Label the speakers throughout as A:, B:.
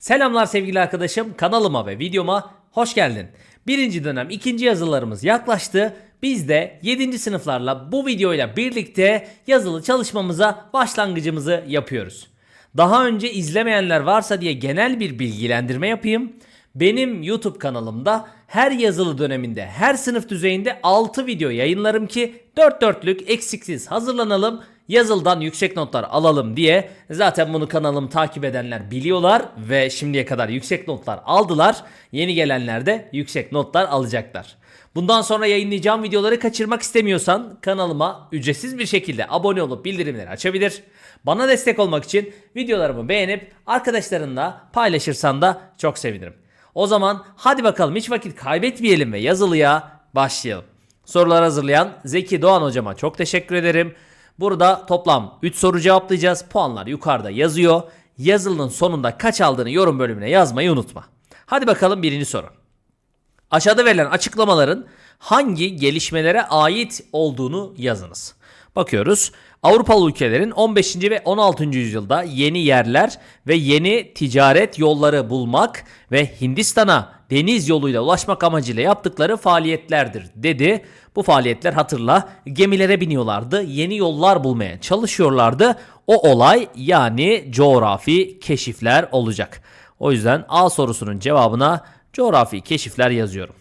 A: Selamlar sevgili arkadaşım. Kanalıma ve videoma hoş geldin. Birinci dönem ikinci yazılarımız yaklaştı. Biz de 7. sınıflarla bu videoyla birlikte yazılı çalışmamıza başlangıcımızı yapıyoruz. Daha önce izlemeyenler varsa diye genel bir bilgilendirme yapayım. Benim YouTube kanalımda her yazılı döneminde, her sınıf düzeyinde 6 video yayınlarım ki 4 dörtlük eksiksiz hazırlanalım yazıldan yüksek notlar alalım diye zaten bunu kanalım takip edenler biliyorlar ve şimdiye kadar yüksek notlar aldılar. Yeni gelenler de yüksek notlar alacaklar. Bundan sonra yayınlayacağım videoları kaçırmak istemiyorsan kanalıma ücretsiz bir şekilde abone olup bildirimleri açabilir. Bana destek olmak için videolarımı beğenip arkadaşlarınla paylaşırsan da çok sevinirim. O zaman hadi bakalım hiç vakit kaybetmeyelim ve yazılıya başlayalım. Sorular hazırlayan Zeki Doğan hocama çok teşekkür ederim. Burada toplam 3 soru cevaplayacağız. Puanlar yukarıda yazıyor. Yazılının sonunda kaç aldığını yorum bölümüne yazmayı unutma. Hadi bakalım birinci soru. Aşağıda verilen açıklamaların hangi gelişmelere ait olduğunu yazınız. Bakıyoruz. Avrupalı ülkelerin 15. ve 16. yüzyılda yeni yerler ve yeni ticaret yolları bulmak ve Hindistan'a deniz yoluyla ulaşmak amacıyla yaptıkları faaliyetlerdir dedi. Bu faaliyetler hatırla gemilere biniyorlardı, yeni yollar bulmaya çalışıyorlardı. O olay yani coğrafi keşifler olacak. O yüzden A sorusunun cevabına coğrafi keşifler yazıyorum.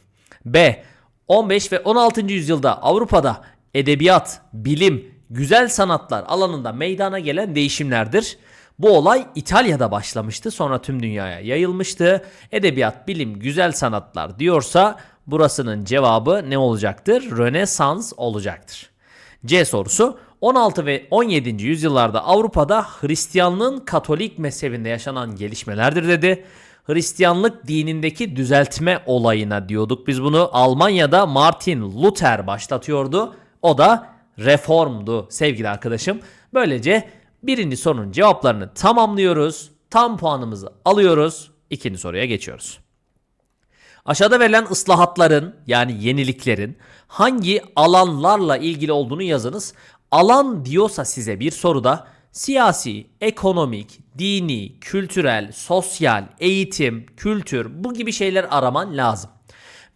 A: B. 15 ve 16. yüzyılda Avrupa'da edebiyat, bilim, güzel sanatlar alanında meydana gelen değişimlerdir. Bu olay İtalya'da başlamıştı sonra tüm dünyaya yayılmıştı. Edebiyat, bilim, güzel sanatlar diyorsa burasının cevabı ne olacaktır? Rönesans olacaktır. C sorusu 16 ve 17. yüzyıllarda Avrupa'da Hristiyanlığın Katolik mezhebinde yaşanan gelişmelerdir dedi. Hristiyanlık dinindeki düzeltme olayına diyorduk biz bunu. Almanya'da Martin Luther başlatıyordu. O da reformdu sevgili arkadaşım. Böylece birinci sorunun cevaplarını tamamlıyoruz. Tam puanımızı alıyoruz. İkinci soruya geçiyoruz. Aşağıda verilen ıslahatların yani yeniliklerin hangi alanlarla ilgili olduğunu yazınız. Alan diyorsa size bir soruda siyasi, ekonomik, dini, kültürel, sosyal, eğitim, kültür bu gibi şeyler araman lazım.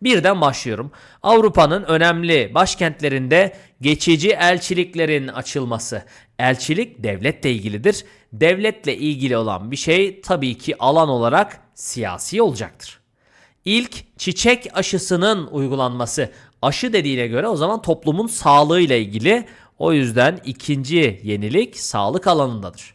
A: Birden başlıyorum. Avrupa'nın önemli başkentlerinde geçici elçiliklerin açılması. Elçilik devletle ilgilidir. Devletle ilgili olan bir şey tabii ki alan olarak siyasi olacaktır. İlk çiçek aşısının uygulanması. Aşı dediğine göre o zaman toplumun sağlığıyla ilgili. O yüzden ikinci yenilik sağlık alanındadır.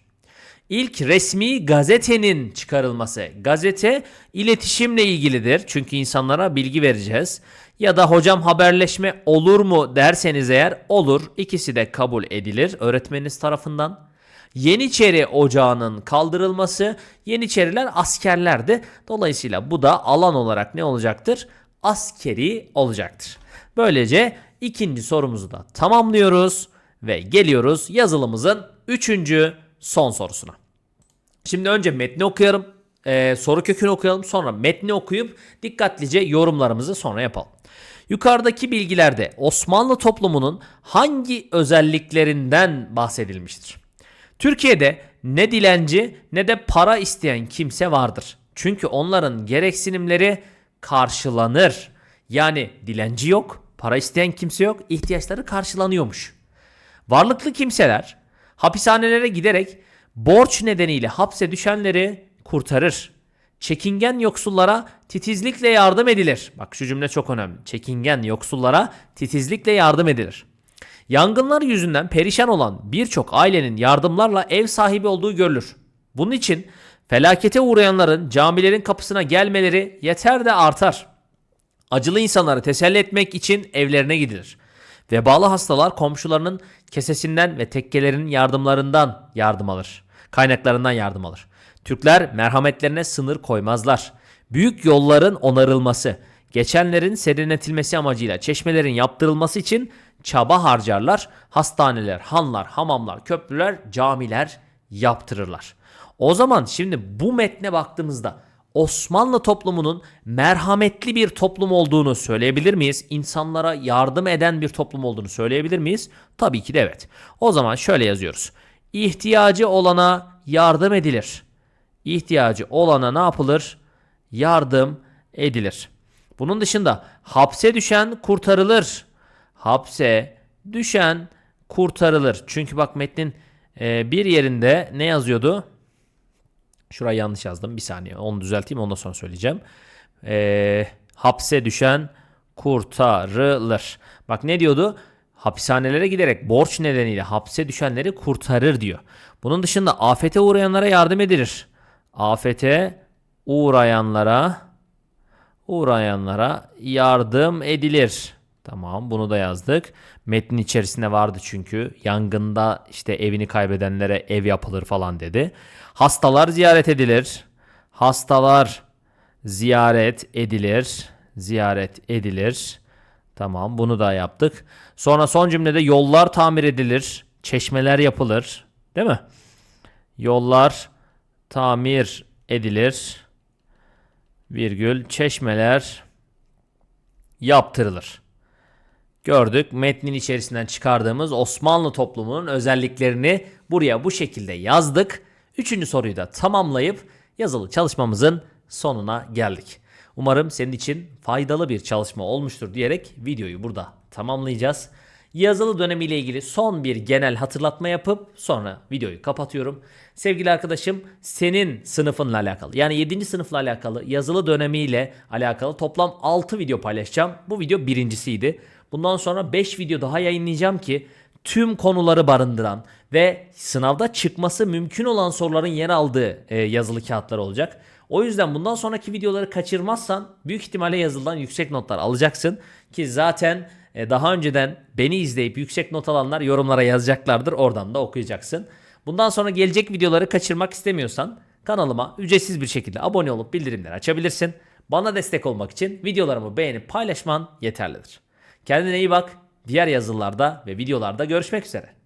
A: İlk resmi gazetenin çıkarılması. Gazete iletişimle ilgilidir. Çünkü insanlara bilgi vereceğiz. Ya da hocam haberleşme olur mu derseniz eğer olur. İkisi de kabul edilir öğretmeniniz tarafından. Yeniçeri ocağının kaldırılması. Yeniçeriler askerlerdi. Dolayısıyla bu da alan olarak ne olacaktır? Askeri olacaktır. Böylece ikinci sorumuzu da tamamlıyoruz ve geliyoruz yazılımızın üçüncü son sorusuna. Şimdi önce metni okuyalım. Ee, soru kökünü okuyalım. Sonra metni okuyup dikkatlice yorumlarımızı sonra yapalım. Yukarıdaki bilgilerde Osmanlı toplumunun hangi özelliklerinden bahsedilmiştir? Türkiye'de ne dilenci ne de para isteyen kimse vardır. Çünkü onların gereksinimleri karşılanır. Yani dilenci yok, para isteyen kimse yok, ihtiyaçları karşılanıyormuş. Varlıklı kimseler hapishanelere giderek borç nedeniyle hapse düşenleri kurtarır. Çekingen yoksullara titizlikle yardım edilir. Bak şu cümle çok önemli. Çekingen yoksullara titizlikle yardım edilir. Yangınlar yüzünden perişan olan birçok ailenin yardımlarla ev sahibi olduğu görülür. Bunun için felakete uğrayanların camilerin kapısına gelmeleri yeter de artar. Acılı insanları teselli etmek için evlerine gidilir. Vebalı hastalar komşularının kesesinden ve tekkelerinin yardımlarından yardım alır. Kaynaklarından yardım alır. Türkler merhametlerine sınır koymazlar. Büyük yolların onarılması, geçenlerin serinletilmesi amacıyla çeşmelerin yaptırılması için çaba harcarlar. Hastaneler, hanlar, hamamlar, köprüler, camiler yaptırırlar. O zaman şimdi bu metne baktığımızda Osmanlı toplumunun merhametli bir toplum olduğunu söyleyebilir miyiz? İnsanlara yardım eden bir toplum olduğunu söyleyebilir miyiz? Tabii ki de evet. O zaman şöyle yazıyoruz. İhtiyacı olana yardım edilir. ihtiyacı olana ne yapılır? Yardım edilir. Bunun dışında hapse düşen kurtarılır. Hapse düşen kurtarılır. Çünkü bak metnin e, bir yerinde ne yazıyordu? Şurayı yanlış yazdım. Bir saniye. Onu düzelteyim. Ondan sonra söyleyeceğim. E, hapse düşen kurtarılır. Bak ne diyordu? Hapishanelere giderek borç nedeniyle hapse düşenleri kurtarır diyor. Bunun dışında afete uğrayanlara yardım edilir. Afete uğrayanlara uğrayanlara yardım edilir. Tamam bunu da yazdık. Metnin içerisinde vardı çünkü. Yangında işte evini kaybedenlere ev yapılır falan dedi. Hastalar ziyaret edilir. Hastalar ziyaret edilir. Ziyaret edilir. Tamam bunu da yaptık. Sonra son cümlede yollar tamir edilir. Çeşmeler yapılır. Değil mi? Yollar tamir edilir. Virgül çeşmeler yaptırılır. Gördük metnin içerisinden çıkardığımız Osmanlı toplumunun özelliklerini buraya bu şekilde yazdık. Üçüncü soruyu da tamamlayıp yazılı çalışmamızın sonuna geldik. Umarım senin için faydalı bir çalışma olmuştur diyerek videoyu burada tamamlayacağız. Yazılı dönemiyle ilgili son bir genel hatırlatma yapıp sonra videoyu kapatıyorum. Sevgili arkadaşım senin sınıfınla alakalı yani 7. sınıfla alakalı yazılı dönemiyle alakalı toplam 6 video paylaşacağım. Bu video birincisiydi. Bundan sonra 5 video daha yayınlayacağım ki tüm konuları barındıran ve sınavda çıkması mümkün olan soruların yer aldığı e, yazılı kağıtlar olacak. O yüzden bundan sonraki videoları kaçırmazsan büyük ihtimalle yazılıdan yüksek notlar alacaksın. Ki zaten e, daha önceden beni izleyip yüksek not alanlar yorumlara yazacaklardır. Oradan da okuyacaksın. Bundan sonra gelecek videoları kaçırmak istemiyorsan kanalıma ücretsiz bir şekilde abone olup bildirimleri açabilirsin. Bana destek olmak için videolarımı beğenip paylaşman yeterlidir. Kendine iyi bak. Diğer yazılarda ve videolarda görüşmek üzere.